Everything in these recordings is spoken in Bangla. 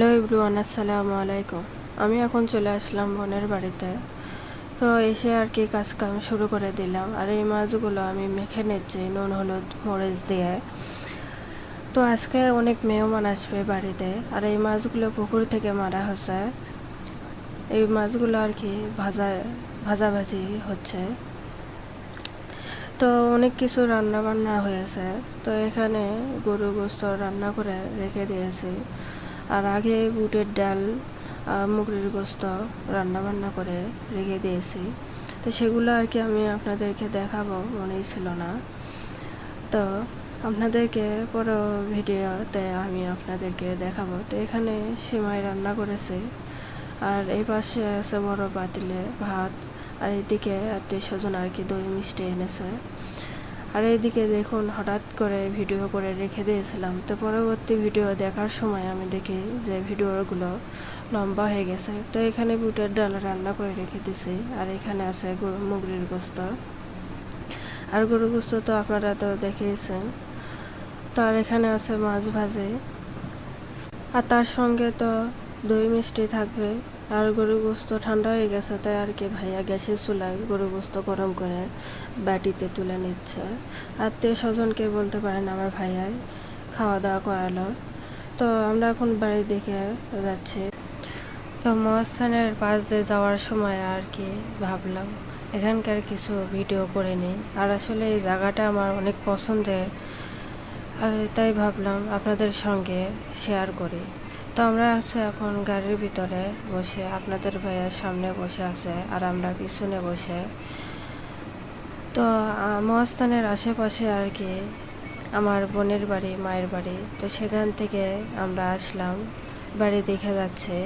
হ্যালো ইবরুয়ান আসসালামু আলাইকুম। আমি এখন চলে আসলাম বোনের বাড়িতে। তো এসে আর কি কাজ কাম শুরু করে দিলাম। আর এই মাছগুলো আমি মেখে নিচ্ছি, নুন, হলুদ, মরিচ দিয়ে। তো আজকে অনেক মেহমান আসবে বাড়িতে। আর এই মাছগুলো পুকুর থেকে মারা হচ্ছে। এই মাছগুলো আর কি ভাজা, ভাজাভাজি হচ্ছে। তো অনেক কিছু রান্না বান্না হয়েছে। তো এখানে গরু গোস্ত রান্না করে রেখে দিয়েছি। আর আগে বুটের ডাল মুগরির গোস্ত রান্না বান্না করে রেখে দিয়েছি। তো সেগুলো আর কি আমি আপনাদেরকে দেখাবো, মনেই ছিল না। তো আপনাদেরকে পরে ভিডিওতে আমি আপনাদেরকে দেখাবো। তো এখানে সিমাই রান্না করেছি আর এই পাশে আছে বড় পাতিলে ভাত আর এদিকে আত্মীয় স্বজন আর কি দই মিষ্টি এনেছে। আর এদিকে দেখুন, হঠাৎ করে ভিডিও করে রেখে দিয়েছিলাম। তো পরবর্তী ভিডিও দেখার সময় আমি দেখি যে ভিডিওগুলো লম্বা হয়ে গেছে। তো এখানে বুটের ডাল রান্না করে রেখে দিছি, আর এখানে আছে গরু মুগরির গোস্ত। আর গরু গোস্ত তো আপনারা তো দেখেইছেন তো আর এখানে আছে মাছ ভাজি। আর তার সঙ্গে তো দই মিষ্টি থাকবে আর গরু গোস্ত ঠান্ডা হয়ে গেছে, তাই আর কি ভাইয়া গ্যাসের চুলায় গরু গোস্ত গরম করে বাটিতে তুলে নিচ্ছে। আত্মীয় স্বজনকে বলতে পারেন আমার ভাইয়াই খাওয়া দাওয়া করালো। তো আমরা এখন বাড়ির দিকে যাচ্ছি। তো মহাস্থানের পাশ দিয়ে যাওয়ার সময় আর কি ভাবলাম, এখানকার কিছু ভিডিও করে নিই। আর আসলে এই জায়গাটা আমার অনেক পছন্দের, আর তাই ভাবলাম আপনাদের সঙ্গে শেয়ার করি। তো আমরা আছে এখন গাড়ির ভিতরে বসে, আপনাদের ভাইয়ার সামনে বসে আছে আর আমরা পিছনে বসে। তো মহাস্থানের আশেপাশে আর কি, আমার বোনের বাড়ি, মায়ের বাড়ি, তো সেখান থেকে আমরা আসলাম, বাড়ি দেখে যাচ্ছে।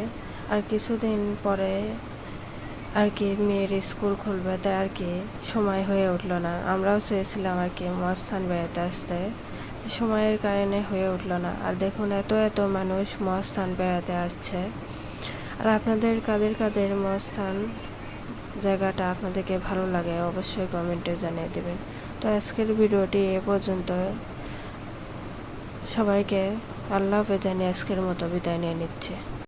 আর কিছুদিন পরে আর কি মেয়ের স্কুল খুলবে, তাই আর কি সময় হয়ে উঠল না। আমরাও চেয়েছিলাম আর কি মহাস্থান বেড়াতে আসতে। সময়ের কারণে হয়ে উঠল না। আর দেখুন, এত এত মানুষ মহাস্থান বেড়াতে আসছে। আর আপনাদের কাদের কাদের মহাস্থান জায়গাটা আপনাদেরকে ভালো লাগে অবশ্যই কমেন্টে জানিয়ে দেবেন। তো আজকের ভিডিওটি এ পর্যন্ত। সবাইকে আল্লাহ জানিয়ে আজকের মতো বিদায় নিয়ে নিচ্ছে।